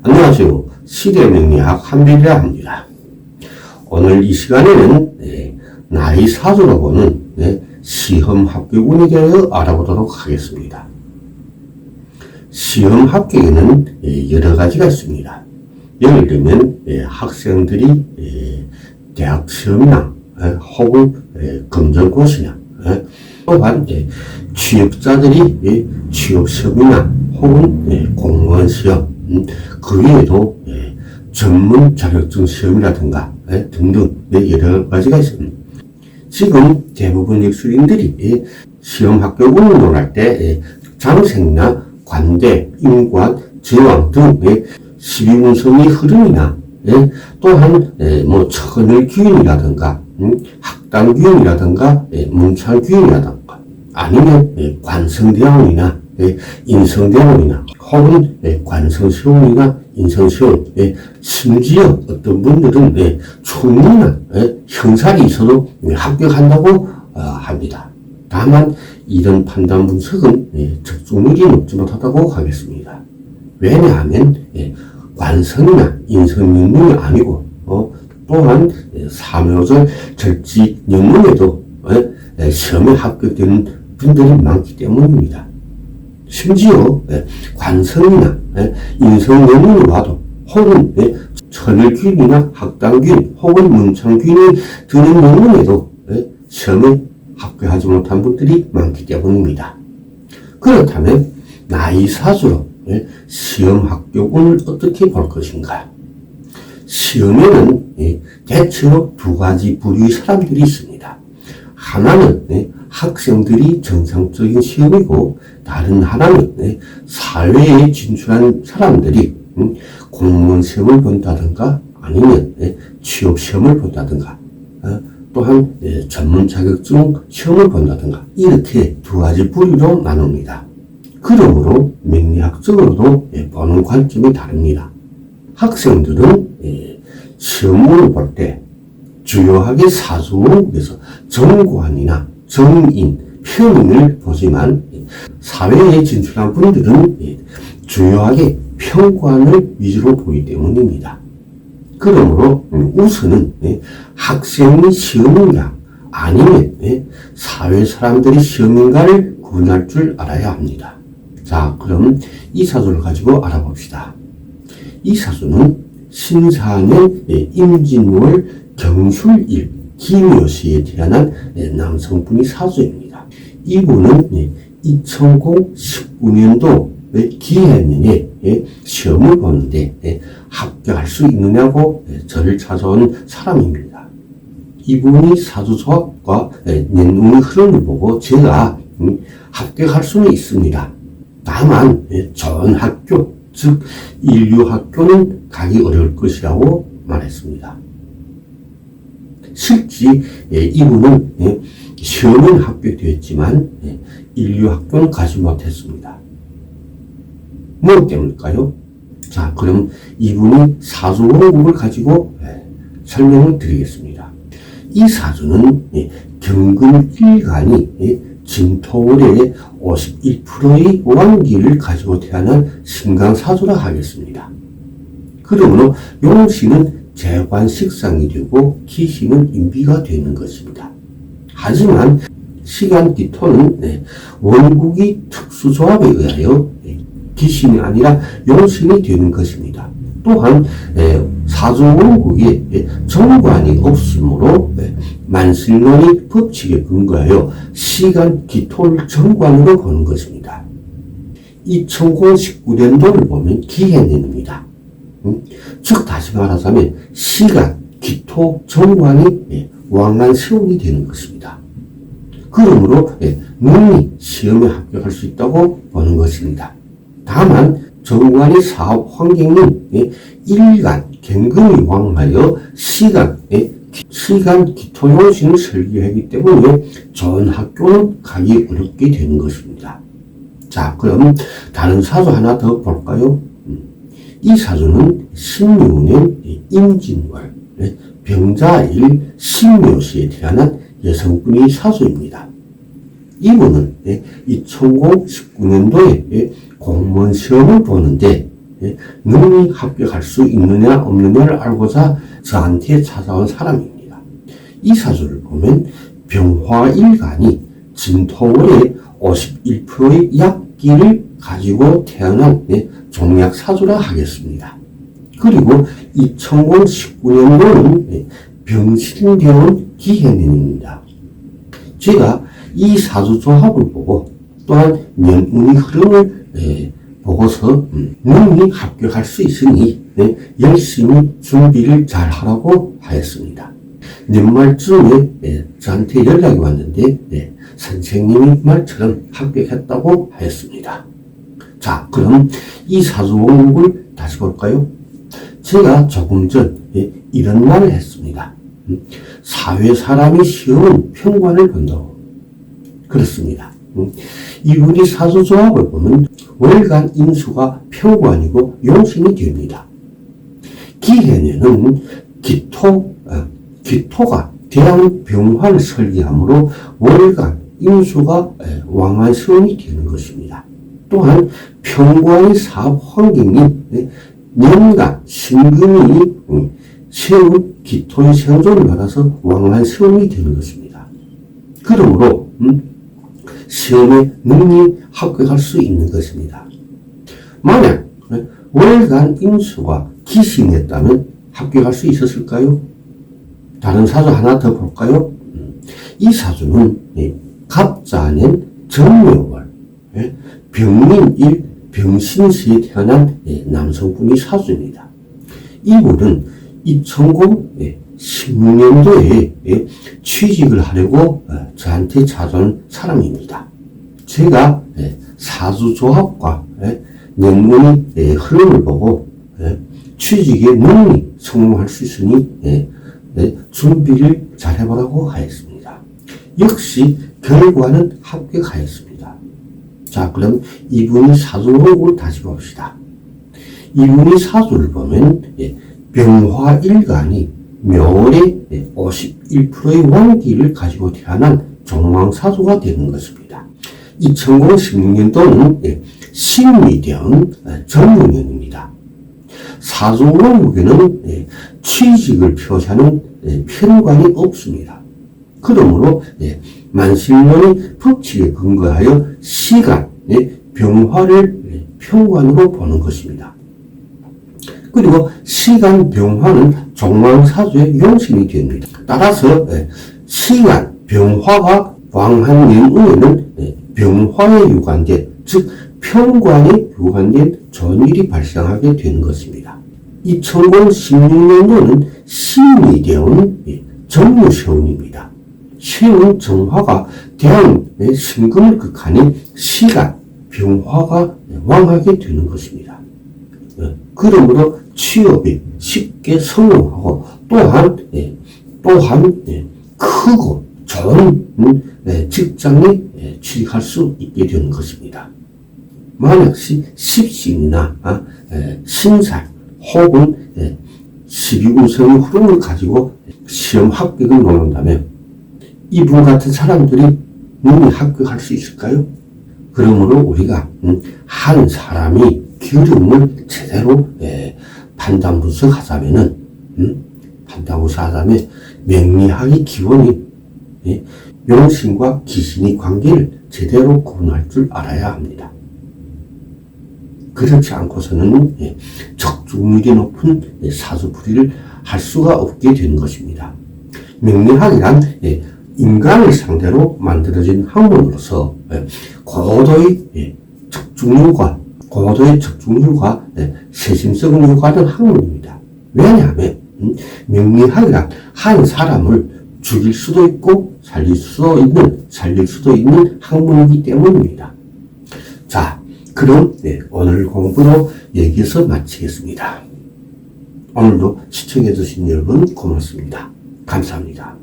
안녕하세요. 시대명리학 한빈이라 합니다. 오늘 이 시간에는 네, 나이 사주로 보는 네, 시험 합격운에 대하여 알아보도록 하겠습니다. 시험 합격에는 예, 여러 가지가 있습니다. 예를 들면 예, 학생들이 예, 대학 시험이나 예, 혹은 예, 검정고시나 예, 또한 예, 취업자들이 예, 취업 시험이나 혹은 예, 공무원 시험 음, 그 외에도 예, 전문 자격증 시험이라든가 예, 등등 예, 여러 가지가 있습니다. 지금 대부분 역술인들이 예, 시험 합격 운동을 할때 예, 장생이나 관대, 인관, 제왕 등의 12운성의 흐름이나 예, 또한 예, 뭐 천을 규인이라든가 음, 학당 규인이라든가 예, 문창 규인이라든가 아니면 예, 관성대왕이나 예, 인성대왕이나 혹은 예, 관성시험이나 인성시험 예, 심지어 어떤 분들은 예, 총리나 예, 형살이 있어도 예, 합격한다고 어, 합니다. 다만 이런 판단 분석은 예, 적중률이 높지 못하다고 하겠습니다. 왜냐하면 예, 관성이나 인성영문이 아니고 어, 또한 예, 사묘절 절지 영문에도 예, 예, 시험에 합격되는 분들이 많기 때문입니다. 심지어 예, 관성이나 예, 인성영문이 와도 혹은 예, 천을균이나 학당균 혹은 문창균이 드는 영문에도 예, 시험에 합격하지 못한 분들이 많기 때문입니다. 그렇다면 나이 사주로 예, 시험 합격을 어떻게 볼 것인가? 시험에는 예, 대체로 두 가지 부류의 사람들이 있습니다. 하나는 예, 학생들이 정상적인 시험이고 다른 하나는 예, 사회에 진출한 사람들이 음, 공무원 시험을 본다든가 아니면 예, 취업 시험을 본다든가 어, 또한 예, 전문 자격증 시험을 본다든가 이렇게 두 가지 부류로 나눕니다. 그러므로 명리학적으로도 예, 보는 관점이 다릅니다. 학생들은 예, 시험을 볼때 주요하게 사주에서 정관이나 정인, 평인을 보지만 예, 사회에 진출한 분들은 예, 주요하게 평관을 위주로 보기 때문입니다. 그러므로 음, 우선은 예, 학생이 시험인가 아니면 예, 사회 사람들이 시험인가를 구분할 줄 알아야 합니다. 자, 그럼 이 사주를 가지고 알아봅시다. 이 사주는 신사년 예, 임진월 경술일 김효시에 태어난 예, 남성분이 사주입니다. 이분은 예, 2019년도 기해년에 예, 시험을 보는데 예, 합격할 수 있느냐고 예, 저를 찾아온 사람입니다. 이분이 사주조합과 년운의 흐름을 보고 제가 음, 합격할 수는 있습니다. 다만 예, 좋은 학교, 즉 인류 학교는 가기 어려울 것이라고 말했습니다. 실제 예, 이분은 예, 시험은 합격되었지만 예, 인류 학교는 가지 못했습니다. 뭐 때문일까요? 자, 그럼 이분이 사주원국을 가지고 예, 설명을 드리겠습니다. 이 사주는 예, 경금일간이 예, 진토월의 51%의 왕기를 가지고 태어난 신강사주라 하겠습니다. 그러므로 용신은 재관식상이 되고 기신은 인비가 되는 것입니다. 하지만 시간 기토는 네, 원국이 특수조합에 의하여 네, 기신이 아니라 용신이 되는 것입니다. 또한 네, 사주원국에 네, 정관이 없으므로 네, 만실론의 법칙에 근거하여 시간 기토를 정관으로 보는 것입니다. 2019년도를 보면 기해년입니다. 음? 즉 다시 말하자면 시간, 기토, 정관이 예, 왕난 세운이 되는 것입니다. 그러므로 예, 능히 시험에 합격할 수 있다고 보는 것입니다. 다만 정관의 사업 환경은 예, 일간, 경금이 왕하여 시간, 예, 시간 기토 용신을 설계하기 때문에 좋은 학교는 가기 어렵게 되는 것입니다. 자, 그럼 다른 사주 하나 더 볼까요? 음, 이 사주는 신묘년 임진월 병자일 신묘시에 태어난 여성분이 사주입니다. 이분은 2019년도에 공무원 시험을 보는데 예, 능히 합격할 수 있느냐 없느냐를 알고자 저한테 찾아온 사람입니다. 이 사주를 보면 병화일간이 진토의 51%의 약 기를 가지고 태어난 예, 종약 사주라 하겠습니다. 그리고 2019년도는 예, 병신대원 기해년입니다. 제가 이 사주 조합을 보고 또한 년운의 흐름을 예, 보고서 음, 능히 합격할 수 있으니 예, 열심히 준비를 잘 하라고 하였습니다. 연말쯤에 예, 저한테 연락이 왔는데 예, 선생님이 말처럼 합격했다고 하였습니다. 자, 그럼 이 사주 원국을 다시 볼까요? 제가 조금 전 예, 이런 말을 했습니다. 음, 사회 사람이 시험은 평관을 본다고. 그렇습니다. 음, 이분이 사주 조합을 보면 월간 인수가 평관이고 용신이 됩니다. 기해내는 기토, 어, 기토가 대왕병화를 설계하므로 월간 인수가 에, 왕한성이 되는 것입니다. 또한 평관의 사업 환경이 에, 년간 신금이 음, 세운 기토의 생존을 받아서 왕한성이 되는 것입니다. 그러므로 음, 시험에 능히 합격할 수 있는 것입니다. 만약 에, 월간 인수가 기신했다면 합격할 수 있었을까요? 다른 사주 하나 더 볼까요? 음, 이 사주는 예, 갑자년 정묘월 예, 병민일 병신 시에 태어난 예, 남성분이 사주입니다. 이분은 2016년도에 취직을 하려고 어, 저한테 찾아온 사람입니다. 제가 예, 사주 조합과 예, 년운의 예, 흐름을 보고 예, 취직에 능히 성공할 수 있으니 예, 예, 준비를 잘 해보라고 하였습니다. 역시 결과는 합격하였습니다. 자, 그럼 이분의 사주를 다시 봅시다. 이분의 사주를 보면 예, 병화일간이 묘월의 51%의 원기를 가지고 태어난 종왕사주가 되는 것입니다. 2016년도는 신미대원 정문년입니다. 사주원국에는 예, 취직을 표시하는 예, 편관이 없습니다. 그러므로 예, 만실론의 법칙에 근거하여 시간, 병화를 평관으로 보는 것입니다. 그리고 시간 병화는 종망사주의 용신이 됩니다. 따라서 시간 병화가 왕한 년후에는 병화에 유관된 즉 평관에 유관된 전일이 발생하게 되는 것입니다. 2016년도는 신이 되온 정무세운입니다. 신은 정화가 대왕의 신금을 극하는 시간, 병화가 왕하게 되는 것입니다. 그러므로 취업이 쉽게 성공하고 또한 또한 크고 좋은 직장에 취직할 수 있게 되는 것입니다. 만약 십신이나 아, 신살 혹은 12운성의 흐름을 가지고 시험 합격을 놓는다면 이분 같은 사람들이 능히 합격할 수 있을까요? 그러므로 우리가 음, 한 사람이 기름을 제대로 판단 분석하자면은 음, 판단 분석하자면 명리학의 기본이 용신과 기신의 관계를 제대로 구분할 줄 알아야 합니다. 그렇지 않고서는 예, 적중률이 높은 예, 사주풀이를 할 수가 없게 되는 것입니다. 명리학이란 예, 인간을 상대로 만들어진 학문으로서 고도의 적중률과 고도의 적중률과 세심성을 요구하는 학문입니다. 왜냐하면 음, 명리학이란 한 사람을 죽일 수도 있고 살릴 수도 있는 살릴 수도 있는 학문이기 때문입니다. 자, 그럼 네, 오늘 공부도 여기서 마치겠습니다. 오늘도 시청해주신 여러분 고맙습니다. 감사합니다.